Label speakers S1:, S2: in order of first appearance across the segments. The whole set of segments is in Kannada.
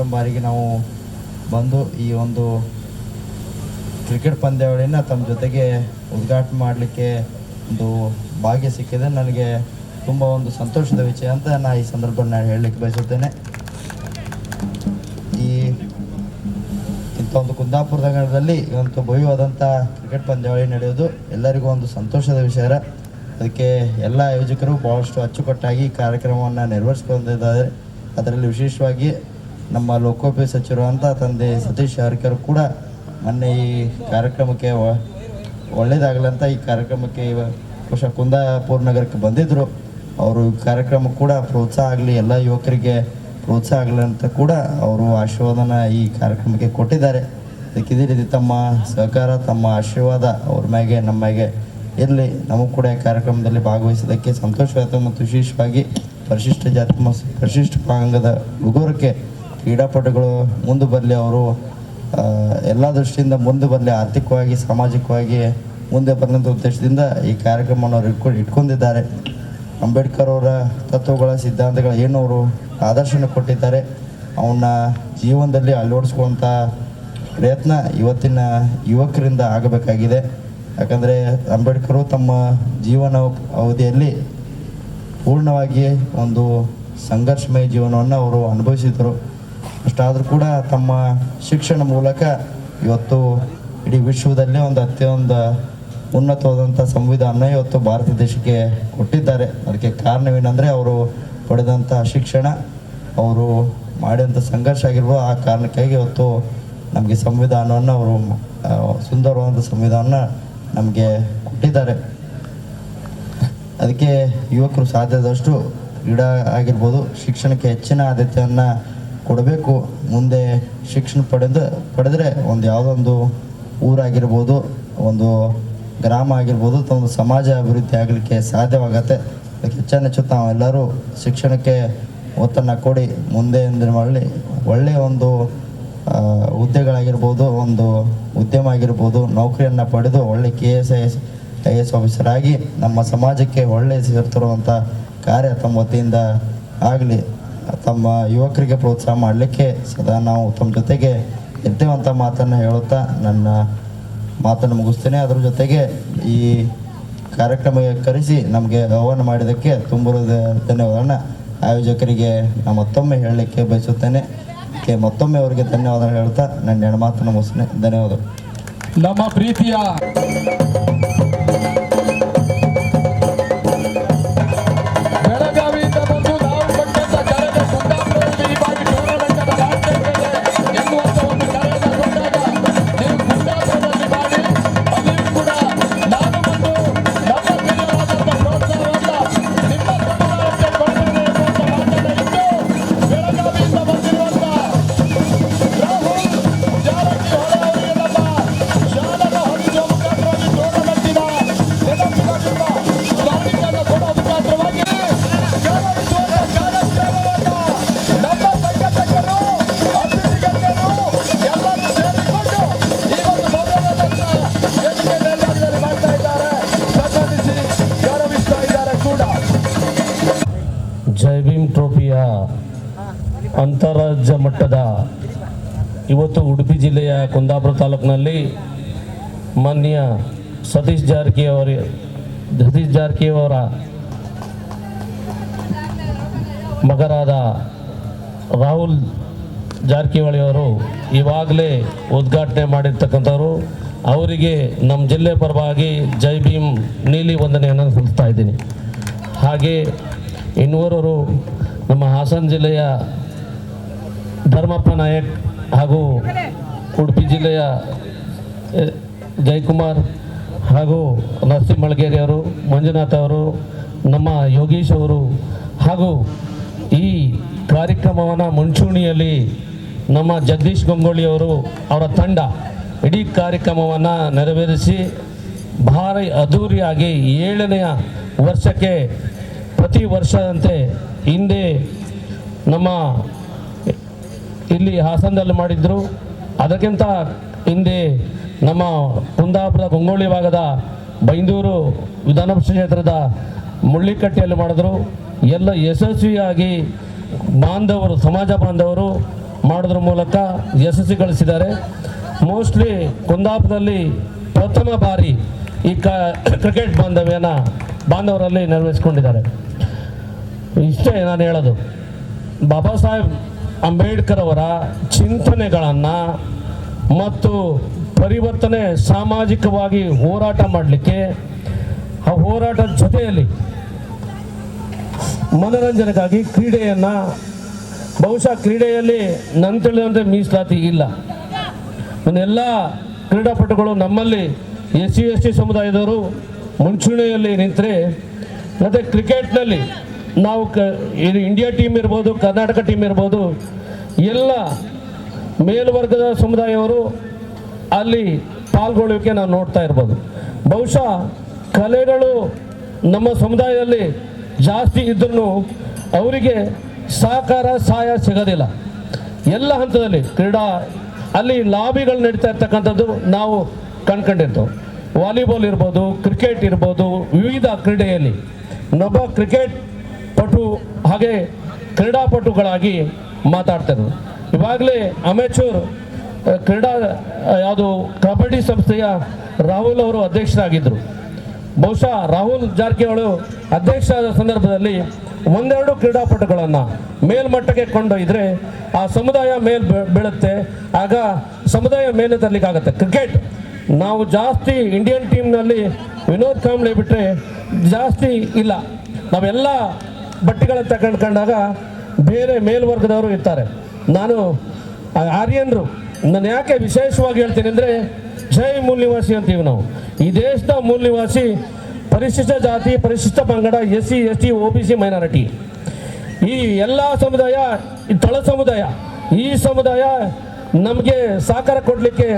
S1: ಸಲುವಾಗಿ ನಾವು ಬಂದು ಈ ಒಂದು ಕ್ರಿಕೆಟ್ ಪಂದ್ಯಾವಳಿನ ತಮ್ಮ ಜೊತೆಗೆ ಉದ್ಘಾಟನೆ ಮಾಡಲಿಕ್ಕೆ ಒಂದು ಭಾಗ್ಯ ಸಿಕ್ಕಿದೆ. ನನಗೆ ತುಂಬ ಒಂದು ಸಂತೋಷದ ವಿಷಯ ಅಂತ ನಾನು ಈ ಸಂದರ್ಭ ನಾನು ಹೇಳಲಿಕ್ಕೆ ಬಯಸುತ್ತೇನೆ. ಈ ಇಂಥ ಒಂದು ಕುಂದಾಪುರ ನಗರದಲ್ಲಿ ಇವತ್ತು ಭವ್ಯವಾದಂಥ ಕ್ರಿಕೆಟ್ ಪಂದ್ಯಾವಳಿ ನಡೆಯೋದು ಎಲ್ಲರಿಗೂ ಒಂದು ಸಂತೋಷದ ವಿಷಯ. ಅದಕ್ಕೆ ಎಲ್ಲ ಆಯೋಜಕರು ಭಾಳಷ್ಟು ಅಚ್ಚುಕಟ್ಟಾಗಿ ಕಾರ್ಯಕ್ರಮವನ್ನು ನೆರವೇರಿಸ್ಕೊಂಡಿದ್ದಾರೆ. ಅದರಲ್ಲಿ ವಿಶೇಷವಾಗಿ ನಮ್ಮ ಲೋಕೋಪಯೋಗಿ ಸಚಿವರಂತ ತಂದೆ ಸತೀಶ್ ಜಾರಕಿಹೊಳಿ ಕೂಡ ಮೊನ್ನೆ ಈ ಕಾರ್ಯಕ್ರಮಕ್ಕೆ ಒಳ್ಳೇದಾಗಲಂತ ಈ ಕಾರ್ಯಕ್ರಮಕ್ಕೆ ಬಹುಶಃ ಕುಂದಾಪುರ ನಗರಕ್ಕೆ ಬಂದಿದ್ದರು ಅವರು ಕಾರ್ಯಕ್ರಮ ಕೂಡ ಪ್ರೋತ್ಸಾಹ ಆಗಲಿ, ಎಲ್ಲ ಯುವಕರಿಗೆ ಪ್ರೋತ್ಸಾಹ ಆಗಲಿ ಅಂತ ಕೂಡ ಅವರು ಆಶೀರ್ವಾದನ ಈ ಕಾರ್ಯಕ್ರಮಕ್ಕೆ ಕೊಟ್ಟಿದ್ದಾರೆ. ಅದಕ್ಕೆ ಇದೇ ರೀತಿ ತಮ್ಮ ಸಹಕಾರ, ತಮ್ಮ ಆಶೀರ್ವಾದ ಅವ್ರ ಮ್ಯಾಗೆ, ನಮ್ಮ ಮ್ಯಾಗೆ ಇರಲಿ. ನಮಗೂ ಕೂಡ ಕಾರ್ಯಕ್ರಮದಲ್ಲಿ ಭಾಗವಹಿಸೋದಕ್ಕೆ ಸಂತೋಷವಾಯಿತು ಮತ್ತು ವಿಶೇಷವಾಗಿ ಪರಿಶಿಷ್ಟ ಜಾತಿ ಪರಿಶಿಷ್ಟ ಪಾಂಗದ ಹುಡುಗರಿಗೆ ಕ್ರೀಡಾಪಟುಗಳು ಮುಂದೆ ಬರಲಿ ಅವರು ಎಲ್ಲ ದೃಷ್ಟಿಯಿಂದ ಮುಂದೆ ಬರಲಿ, ಆರ್ಥಿಕವಾಗಿ, ಸಾಮಾಜಿಕವಾಗಿ ಮುಂದೆ ಬರಲಂತ ಉದ್ದೇಶದಿಂದ ಈ ಕಾರ್ಯಕ್ರಮವನ್ನು ಅವರು ಇಟ್ಕೊಂಡು ಇಟ್ಕೊಂಡಿದ್ದಾರೆ. ಅಂಬೇಡ್ಕರ್ ಅವರ ತತ್ವಗಳ ಸಿದ್ಧಾಂತಗಳ ಏನು ಅವರು ಆದರ್ಶನ ಕೊಟ್ಟಿದ್ದಾರೆ, ಅವನ್ನ ಜೀವನದಲ್ಲಿ ಅಳವಡಿಸ್ಕೊಳ್ಳುವಂಥ ಪ್ರಯತ್ನ ಇವತ್ತಿನ ಯುವಕರಿಂದ ಆಗಬೇಕಾಗಿದೆ. ಯಾಕಂದರೆ ಅಂಬೇಡ್ಕರು ತಮ್ಮ ಜೀವನ ಅವಧಿಯಲ್ಲಿ ಪೂರ್ಣವಾಗಿ ಒಂದು ಸಂಘರ್ಷಮಯ ಜೀವನವನ್ನು ಅವರು ಅನುಭವಿಸಿದರು ಅಷ್ಟಾದರೂ ಕೂಡ ತಮ್ಮ ಶಿಕ್ಷಣ ಮೂಲಕ ಇವತ್ತು ಇಡೀ ವಿಶ್ವದಲ್ಲೇ ಒಂದು ಅತ್ಯಂತ ಉನ್ನತವಾದಂಥ ಸಂವಿಧಾನ ಇವತ್ತು ಭಾರತ ದೇಶಕ್ಕೆ ಕೊಟ್ಟಿದ್ದಾರೆ. ಅದಕ್ಕೆ ಕಾರಣವೇನೆಂದರೆ ಅವರು ಪಡೆದಂಥ ಶಿಕ್ಷಣ, ಅವರು ಮಾಡಿದಂಥ ಸಂಘರ್ಷ ಆಗಿರ್ಬೋದು, ಆ ಕಾರಣಕ್ಕಾಗಿ ಇವತ್ತು ನಮಗೆ ಸಂವಿಧಾನವನ್ನು ಅವರು ಸುಂದರವಾದಂಥ ಸಂವಿಧಾನ ನಮಗೆ ಕೊಟ್ಟಿದ್ದಾರೆ. ಅದಕ್ಕೆ ಯುವಕರು ಸಾಧ್ಯದಷ್ಟು ಕ್ರೀಡಾ ಆಗಿರ್ಬೋದು, ಶಿಕ್ಷಣಕ್ಕೆ ಹೆಚ್ಚಿನ ಆದ್ಯತೆಯನ್ನು ಕೊಡಬೇಕು. ಮುಂದೆ ಶಿಕ್ಷಣ ಪಡೆದು, ಪಡೆದರೆ ಒಂದು ಯಾವುದೊಂದು ಊರಾಗಿರ್ಬೋದು, ಒಂದು ಗ್ರಾಮ ಆಗಿರ್ಬೋದು ತಮ್ಮ ಸಮಾಜ ಅಭಿವೃದ್ಧಿ ಆಗಲಿಕ್ಕೆ ಸಾಧ್ಯವಾಗತ್ತೆ. ಅದಕ್ಕೆ ಹೆಚ್ಚಿನ ಹೆಚ್ಚು ತಾವೆಲ್ಲರೂ ಶಿಕ್ಷಣಕ್ಕೆ ಒತ್ತನ್ನು ಕೊಡಿ. ಮುಂದೆ ಮಾಡಲಿ ಒಳ್ಳೆಯ ಒಂದು ಹುದ್ದೆಗಳಾಗಿರ್ಬೋದು, ಒಂದು ಉದ್ಯಮ ಆಗಿರ್ಬೋದು, ನೌಕರಿಯನ್ನು ಪಡೆದು ಒಳ್ಳೆ K S I S I S officer ಆಗಿ ನಮ್ಮ ಸಮಾಜಕ್ಕೆ ಒಳ್ಳೆಯ ಸೇರ್ತಿರುವಂಥ ಕಾರ್ಯ ತಮ್ಮ ವತಿಯಿಂದ ಆಗಲಿ. ತಮ್ಮ ಯುವಕರಿಗೆ ಪ್ರೋತ್ಸಾಹ ಮಾಡಲಿಕ್ಕೆ ಸದಾ ನಾವು ತಮ್ಮ ಜೊತೆಗೆ ಇರ್ತೇವಂತ ಮಾತನ್ನು ಹೇಳುತ್ತಾ ನನ್ನ ಮಾತನ್ನು ಮುಗಿಸ್ತೇನೆ. ಅದರ ಜೊತೆಗೆ ಈ ಕಾರ್ಯಕ್ರಮಕ್ಕೆ ಕರೆಸಿ ನಮಗೆ ಆಹ್ವಾನ ಮಾಡಿದ್ದಕ್ಕೆ ತುಂಬ ಧನ್ಯವಾದಗಳನ್ನ ಆಯೋಜಕರಿಗೆ ನಾ ಮತ್ತೊಮ್ಮೆ ಹೇಳಲಿಕ್ಕೆ ಬಯಸುತ್ತೇನೆ. ಮತ್ತೊಮ್ಮೆ ಅವರಿಗೆ ಧನ್ಯವಾದ ಹೇಳ್ತಾ ನನ್ನ ಮಾತನ್ನು ಮುಗಿಸ್ತೇನೆ. ಧನ್ಯವಾದಗಳು.
S2: ನಮ್ಮ ಪ್ರೀತಿಯ
S3: ತಾಲೂಕಿನಲ್ಲಿ ಮಾನ್ಯ ಸತೀಶ್ ಜಾರಕಿಹೊಳಿ ಸತೀಶ್ ಅವರ ಮಗರಾದ ರಾಹುಲ್ ಜಾರಕಿಹೊಳಿಯವರು ಇವಾಗಲೇ ಉದ್ಘಾಟನೆ ಮಾಡಿರ್ತಕ್ಕಂಥವ್ರು. ಅವರಿಗೆ ನಮ್ಮ ಜಿಲ್ಲೆ ಪರವಾಗಿ ಜೈ ಭೀಮ್ ನೀಲಿ ವಂದನೆಯನ್ನು ಸಲ್ಲಿಸ್ತಾ ಇದ್ದೀನಿ. ಹಾಗೆ ಇನ್ನೂರವರು ನಮ್ಮ ಹಾಸನ ಜಿಲ್ಲೆಯ ಧರ್ಮಪ್ಪ ನಾಯಕ್ ಹಾಗೂ ಉಡುಪಿ ಜಿಲ್ಲೆಯ ಜಯಕುಮಾರ್ ಹಾಗೂ ನರಸಿಂಹ ಮಳಗೇರಿ ಅವರು, ಮಂಜುನಾಥ್ ಅವರು, ನಮ್ಮ ಯೋಗೀಶ್ ಅವರು ಹಾಗೂ ಈ ಕಾರ್ಯಕ್ರಮವನ್ನು ಮುಂಚೂಣಿಯಲ್ಲಿ ನಮ್ಮ ಜಗದೀಶ್ ಗಂಗೊಳ್ಳಿ ಅವರು ಅವರ ತಂಡ ಇಡೀ ಕಾರ್ಯಕ್ರಮವನ್ನು ನೆರವೇರಿಸಿ ಭಾರಿ ಅದ್ಧೂರಿಯಾಗಿ ಏಳನೆಯ ವರ್ಷಕ್ಕೆ ಪ್ರತಿ ವರ್ಷದಂತೆ ಹಿಂದೆ ನಮ್ಮ ಇಲ್ಲಿ ಹಾಸನದಲ್ಲಿ ಮಾಡಿದ್ರು. ಅದಕ್ಕಿಂತ ಹಿಂದೆ ನಮ್ಮ ಕುಂದಾಪುರ ಗೊಂಗೋಳಿ ಭಾಗದ ಬೈಂದೂರು ವಿಧಾನ ಕ್ಷೇತ್ರದ ಮುಳ್ಳಿಕಟ್ಟೆಯಲ್ಲಿ ಮಾಡಿದ್ರು. ಎಲ್ಲ ಯಶಸ್ವಿಯಾಗಿ ಬಾಂಧವರು, ಸಮಾಜ ಬಾಂಧವರು ಮಾಡೋದ್ರ ಮೂಲಕ ಯಶಸ್ವಿ ಗಳಿಸಿದ್ದಾರೆ. ಮೋಸ್ಟ್ಲಿ ಕುಂದಾಪುರದಲ್ಲಿ ಪ್ರಥಮ ಬಾರಿ ಈ ಕ ಕ್ರಿಕೆಟ್ ಬಾಂಧವ್ಯನ ಬಾಂಧವರಲ್ಲಿ ನೆರವೇರಿಸ್ಕೊಂಡಿದ್ದಾರೆ. ಇಷ್ಟೇ ನಾನು ಹೇಳೋದು. ಬಾಬಾ ಸಾಹೇಬ್ ಅಂಬೇಡ್ಕರ್ ಅವರ ಚಿಂತನೆಗಳನ್ನು ಮತ್ತು ಪರಿವರ್ತನೆ ಸಾಮಾಜಿಕವಾಗಿ ಹೋರಾಟ ಮಾಡಲಿಕ್ಕೆ, ಆ ಹೋರಾಟದ ಜೊತೆಯಲ್ಲಿ ಮನೋರಂಜನೆಗಾಗಿ ಕ್ರೀಡೆಯನ್ನು, ಬಹುಶಃ ಕ್ರೀಡೆಯಲ್ಲಿ ನನ್ನ ತಿಳಿದಂತೆ ಮೀಸಲಾತಿ ಇಲ್ಲ. ಎಲ್ಲ ಕ್ರೀಡಾಪಟುಗಳು ನಮ್ಮಲ್ಲಿ ಎಸ್ ಸಿ ಎಸ್ ಟಿ ಸಮುದಾಯದವರು ಮುಂಚೂಣಿಯಲ್ಲಿ ನಿಂತರೆ, ಮತ್ತು ಕ್ರಿಕೆಟ್ನಲ್ಲಿ ನಾವು ಕ, ಇದು ಇಂಡಿಯಾ ಟೀಮ್ ಇರ್ಬೋದು, ಕರ್ನಾಟಕ ಟೀಮ್ ಇರ್ಬೋದು, ಎಲ್ಲ ಮೇಲ್ವರ್ಗದ ಸಮುದಾಯವರು ಅಲ್ಲಿ ಪಾಲ್ಗೊಳ್ಳುವಿಕೆ ನಾವು ನೋಡ್ತಾ ಇರ್ಬೋದು. ಬಹುಶಃ ಕಲೆಗಳು ನಮ್ಮ ಸಮುದಾಯದಲ್ಲಿ ಜಾಸ್ತಿ ಇದ್ರೂ ಅವರಿಗೆ ಸಹಕಾರ, ಸಹಾಯ ಸಿಗೋದಿಲ್ಲ. ಎಲ್ಲ ಹಂತದಲ್ಲಿ ಕ್ರೀಡಾ, ಅಲ್ಲಿ ಲಾಬಿಗಳು ನಡೀತಾ ಇರ್ತಕ್ಕಂಥದ್ದು ನಾವು ಕಂಡ್ಕೊಂಡಿರ್ತೇವೆ ವಾಲಿಬಾಲ್ ಇರ್ಬೋದು, ಕ್ರಿಕೆಟ್ ಇರ್ಬೋದು, ವಿವಿಧ ಕ್ರೀಡೆಯಲ್ಲಿ. ನೊಬ್ಬ ಕ್ರಿಕೆಟ್ ಪಟು ಹಾಗೆ ಕ್ರೀಡಾಪಟುಗಳಾಗಿ ಮಾತಾಡ್ತಾರೆ. ಇವಾಗಲೇ ಅಮೆಚೂರ್ ಕ್ರೀಡಾ ಯಾವುದು ಕಬಡ್ಡಿ ಸಂಸ್ಥೆಯ ರಾಹುಲ್ ಅವರು ಅಧ್ಯಕ್ಷರಾಗಿದ್ದರು ಬಹುಶಃ ರಾಹುಲ್ ಜಾರಕಿಹೊಳಿ ಅಧ್ಯಕ್ಷರಾದ ಸಂದರ್ಭದಲ್ಲಿ ಒಂದೆರಡು ಕ್ರೀಡಾಪಟುಗಳನ್ನು ಮೇಲ್ಮಟ್ಟಕ್ಕೆ ಕೊಂಡೊಯ್ದರೆ ಆ ಸಮುದಾಯ ಮೇಲ್ ಬೀಳುತ್ತೆ. ಆಗ ಸಮುದಾಯ ಮೇಲೆ ತರಲಿಕ್ಕಾಗತ್ತೆ. ಕ್ರಿಕೆಟ್, ನಾವು ಜಾಸ್ತಿ ಇಂಡಿಯನ್ ಟೀಮ್ನಲ್ಲಿ ವಿನೋದ್ ಕಾಂಬ್ಳೆ ಬಿಟ್ಟರೆ ಜಾಸ್ತಿ ಇಲ್ಲ. ನಾವೆಲ್ಲ ಬಟ್ಟೆಗಳನ್ನು ತಗೊಂಡ್ಕೊಂಡಾಗ ಬೇರೆ ಮೇಲ್ವರ್ಗದವರು ಇರ್ತಾರೆ. ನಾನು ಆರ್ಯನ್ರು, ನಾನು ಯಾಕೆ ವಿಶೇಷವಾಗಿ ಹೇಳ್ತೀನಿ ಅಂದರೆ ಜೈ ಮೂಲ ನಿವಾಸಿ ಅಂತೀವಿ ನಾವು. ಈ ದೇಶದ ಮೂಲ ನಿವಾಸಿ ಪರಿಶಿಷ್ಟ ಜಾತಿ, ಪರಿಶಿಷ್ಟ ಪಂಗಡ S C S T O B C minority. ಈ ಎಲ್ಲ ಸಮುದಾಯ ತಳ ಸಮುದಾಯ, ಈ ಸಮುದಾಯ ನಮಗೆ ಸಹಕಾರ ಕೊಡಲಿಕ್ಕೆ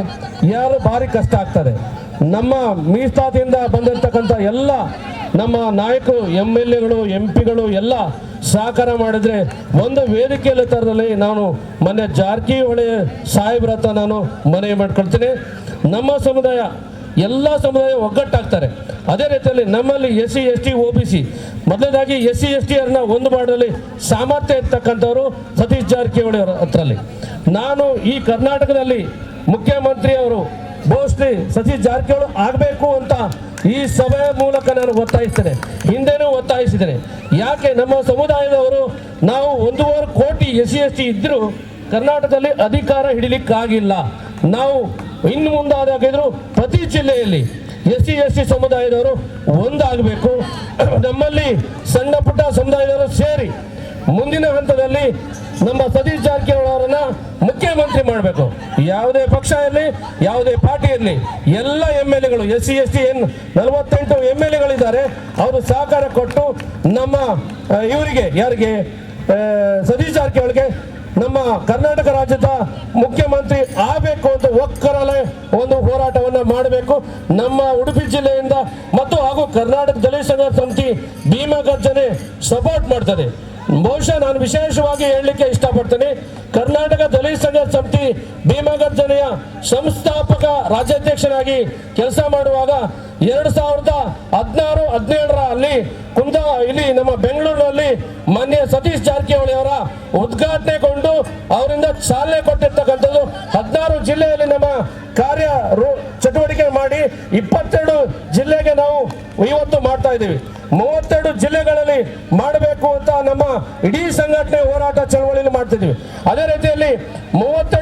S3: ಯಾರು ಭಾರಿ ಕಷ್ಟ ಆಗ್ತಾರೆ ನಮ್ಮ ಮೀಸಲಾತಿಯಿಂದ ಬಂದಿರತಕ್ಕಂಥ ಎಲ್ಲ ನಮ್ಮ ನಾಯಕರು ಎಂ ಎಲ್ ಎಗಳು ಎಂ ಪಿಗಳು ಎಲ್ಲ ಸಹಕಾರ ಮಾಡಿದ್ರೆ ಒಂದು ವೇದಿಕೆಯಲ್ಲಿ ತರದಲ್ಲಿ ನಾನು ಮೊನ್ನೆ ಜಾರಕಿಹೊಳಿ ಸಾಹೇಬ್ರ ಹತ್ರ ನಾನು ಮನವಿ ಮಾಡ್ಕೊಳ್ತೀನಿ. ನಮ್ಮ ಸಮುದಾಯ, ಎಲ್ಲ ಸಮುದಾಯ ಒಗ್ಗಟ್ಟಾಗ್ತಾರೆ. ಅದೇ ರೀತಿಯಲ್ಲಿ ನಮ್ಮಲ್ಲಿ S C S T O B C, ಮೊದಲನೇದಾಗಿ ಎಸ್ ಸಿ ಎಸ್ ಟಿ ಒಂದು ಮಾಡಲಿ ಸಾಮರ್ಥ್ಯ ಇರ್ತಕ್ಕಂಥವ್ರು ಸತೀಶ್ ಜಾರಕಿಹೊಳಿ ಅವರ ಹತ್ರಲ್ಲಿ. ನಾನು ಈ ಕರ್ನಾಟಕದಲ್ಲಿ ಮುಖ್ಯಮಂತ್ರಿ ಅವರು ಮೋಸ್ಟ್ಲಿ ಸತೀಶ್ ಜಾರಕಿಹೊಳಿ ಆಗಬೇಕು ಅಂತ ಈ ಸಭೆಯ ಮೂಲಕ ನಾನು ಒತ್ತಾಯಿಸ್ತೇನೆ. ಹಿಂದೆನೂ ಒತ್ತಾಯಿಸಿದ್ದೇನೆ. ಯಾಕೆ? ನಮ್ಮ ಸಮುದಾಯದವರು ನಾವು ಒಂದೂವರೆ ಕೋಟಿ ಎಸ್ ಸಿ ಎಸ್ ಟಿ ಇದ್ದರೂ ಕರ್ನಾಟಕದಲ್ಲಿ ಅಧಿಕಾರ ಹಿಡಿಲಿಕ್ಕಾಗಿಲ್ಲ. ನಾವು ಇನ್ನು ಮುಂದಾದಾಗಿದ್ರು ಪ್ರತಿ ಜಿಲ್ಲೆಯಲ್ಲಿ ಎಸ್ ಸಿ ಎಸ್ ಟಿ ಸಮುದಾಯದವರು ಒಂದಾಗಬೇಕು. ನಮ್ಮಲ್ಲಿ ಸಣ್ಣ ಪುಟ್ಟ ಸಮುದಾಯದವರು ಸೇರಿ ಮುಂದಿನ ಹಂತದಲ್ಲಿ ನಮ್ಮ ಸತೀಶ್ ಜಾರಕಿಹೊಳಿ ಮುಖ್ಯಮಂತ್ರಿ ಮಾಡಬೇಕು. ಯಾವುದೇ ಪಕ್ಷ ಇರಲಿ, ಯಾವುದೇ ಪಾರ್ಟಿ ಇರಲಿ, ಎಲ್ಲ ಎಂ ಎಲ್ ಎಗಳು ಎಸ್ ಸಿ ಎಸ್ ಟಿ ಏನು ನಲವತ್ತೆಂಟು ಎಂ ಎಲ್ ಎಗಳಿದ್ದಾರೆ, ಅವರು ಸಹಕಾರ ಕೊಟ್ಟು ನಮ್ಮ ಇವರಿಗೆ, ಯಾರಿಗೆ ಸತೀಶ್ ಜಾರಕಿಹೊಳಿಗೆ ನಮ್ಮ ಕರ್ನಾಟಕ ರಾಜ್ಯದ ಮುಖ್ಯಮಂತ್ರಿ ಆಗಬೇಕು ಅಂತ ಒಕ್ಕರಲೆ ಒಂದು ಹೋರಾಟವನ್ನ ಮಾಡಬೇಕು. ನಮ್ಮ ಉಡುಪಿ ಜಿಲ್ಲೆಯಿಂದ ಮತ್ತು ಹಾಗೂ ಕರ್ನಾಟಕ ದಲಿತ ಸಂಘ ಸಮಿತಿ ಭೀಮಾ ಗರ್ಜನೆ ಸಪೋರ್ಟ್ ಮಾಡ್ತದೆ. ಬಹುಶಃ ನಾನು ವಿಶೇಷವಾಗಿ ಹೇಳಲಿಕ್ಕೆ ಇಷ್ಟಪಡ್ತೇನೆ. ಕರ್ನಾಟಕ ದಲಿತ ಸಂಘ ಸಮಿತಿ ಭೀಮಾ ಗರ್ಜನೆಯ ಸಂಸ್ಥಾಪಕ ರಾಜ್ಯಾಧ್ಯಕ್ಷರಾಗಿ ಕೆಲಸ ಮಾಡುವಾಗ ಎರಡು ಸಾವಿರದ ಹದಿನಾರು, ಹದಿನೇಳರ ಅಲ್ಲಿ ಕುಂದ, ಇಲ್ಲಿ ನಮ್ಮ ಬೆಂಗಳೂರಿನಲ್ಲಿ ಮಾನ್ಯ ಸತೀಶ್ ಜಾರಕಿಹೊಳಿ ಅವರ ಉದ್ಘಾಟನೆಗೊಂಡು ಅವರಿಂದ ಚಾಲನೆ ಕೊಟ್ಟಿರ್ತಕ್ಕಂಥದ್ದು ಹದಿನಾರು ಜಿಲ್ಲೆಯಲ್ಲಿ ನಮ್ಮ ಕಾರ್ಯ ಚಟುವಟಿಕೆ ಮಾಡಿ ಇಪ್ಪತ್ತೆರಡು ಜಿಲ್ಲೆಗೆ ನಾವು ಇವತ್ತು ಮಾಡ್ತಾ ಇದ್ದೀವಿ. ಮೂವತ್ತೆರಡು ಜಿಲ್ಲೆಗಳಲ್ಲಿ ಮಾಡಬೇಕು ಅಂತ ನಮ್ಮ ಇಡೀ ಸಂಘಟನೆ ಹೋರಾಟ ಚಳವಳಿಯಲ್ಲಿ ಮಾಡ್ತಿದ್ದೀವಿ. ಅದೇ ರೀತಿಯಲ್ಲಿ ಮೂವತ್ತೆರಡು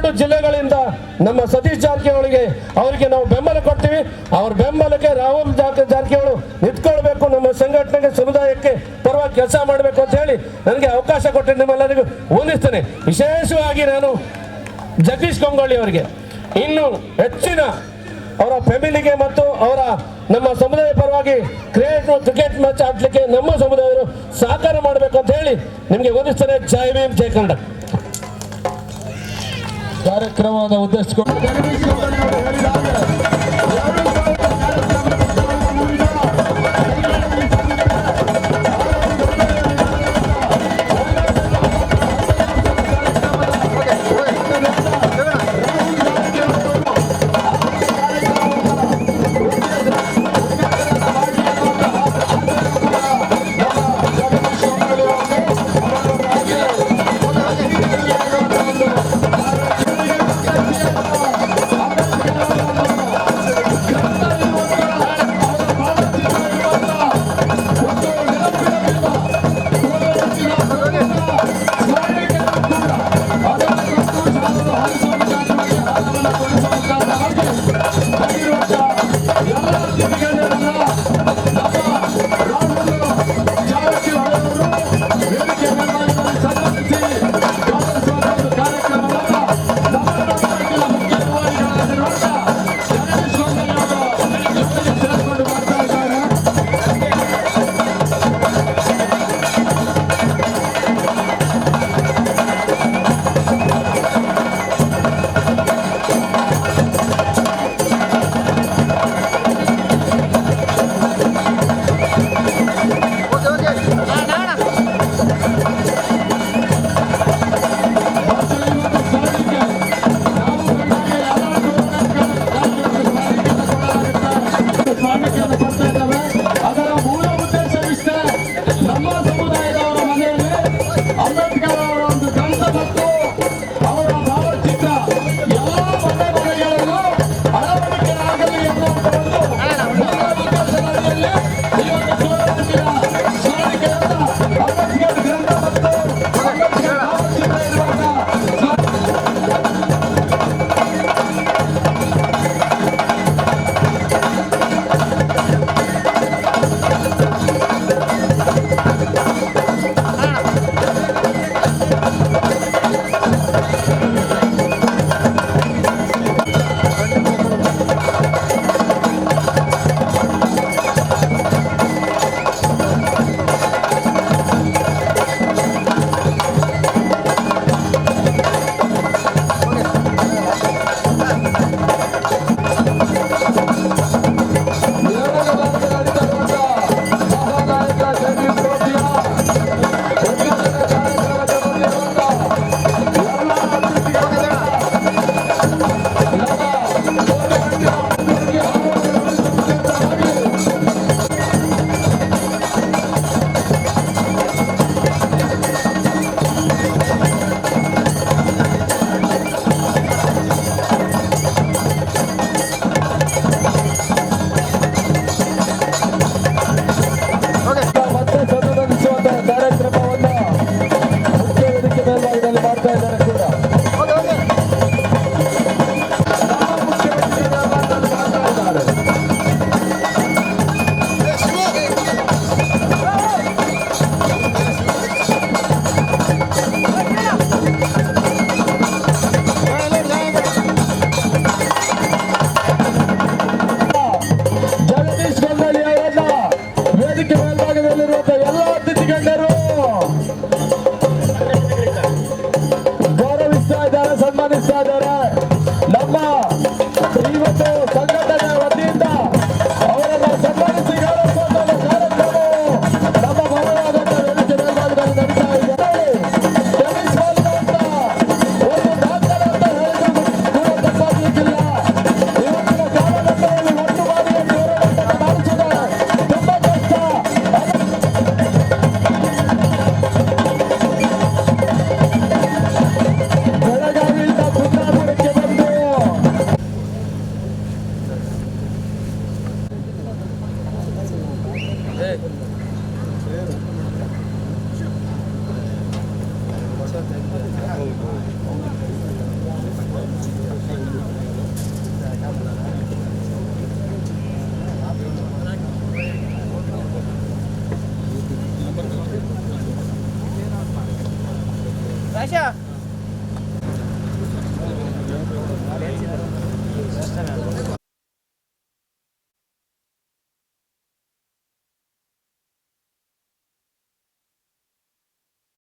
S3: ನಮ್ಮ ಸತೀಶ್ ಜಾರಕಿಹೊಳಿಗೆ ಅವರಿಗೆ ನಾವು ಬೆಂಬಲ ಕೊಡ್ತೀವಿ. ಅವ್ರ ಬೆಂಬಲಕ್ಕೆ ರಾಹುಲ್ ಜಾರಕಿಹೊಳಿ ನಿಂತ್ಕೊಳ್ಬೇಕು. ನಮ್ಮ ಸಂಘಟನೆಗೆ ಸಮುದಾಯಕ್ಕೆ ಪರವಾಗಿ ಕೆಲಸ ಮಾಡಬೇಕು ಅಂತ ಹೇಳಿ ನನಗೆ ಅವಕಾಶ ಕೊಟ್ಟು ನಿಮ್ಮೆಲ್ಲರಿಗೂ ವಂದಿಸ್ತೇನೆ. ವಿಶೇಷವಾಗಿ ನಾನು ಜಗದೀಶ್ ಗೊಂಗೊಳ್ಳಿ ಅವರಿಗೆ. ಇನ್ನು ಹೆಚ್ಚಿನ ಅವರ ಫ್ಯಾಮಿಲಿಗೆ ಮತ್ತು ಅವರ ನಮ್ಮ ಸಮುದಾಯ ಪರವಾಗಿ ಕ್ರಿಕೆಟ್ ಕ್ರಿಕೆಟ್ ಮ್ಯಾಚ್ ಆಡಲಿಕ್ಕೆ ನಮ್ಮ ಸಮುದಾಯರು ಸಹಕಾರ ಮಾಡಬೇಕು ಅಂತ ಹೇಳಿ ನಿಮಗೆ ಓದಿಸ್ತಾರೆ ಜೈ ಭೀಮ್, ಜೈ ಕನ್ನಡ.
S2: ಕಾರ್ಯಕ್ರಮವನ್ನು ಉದ್ದೇಶಿಸಿಕೊಂಡು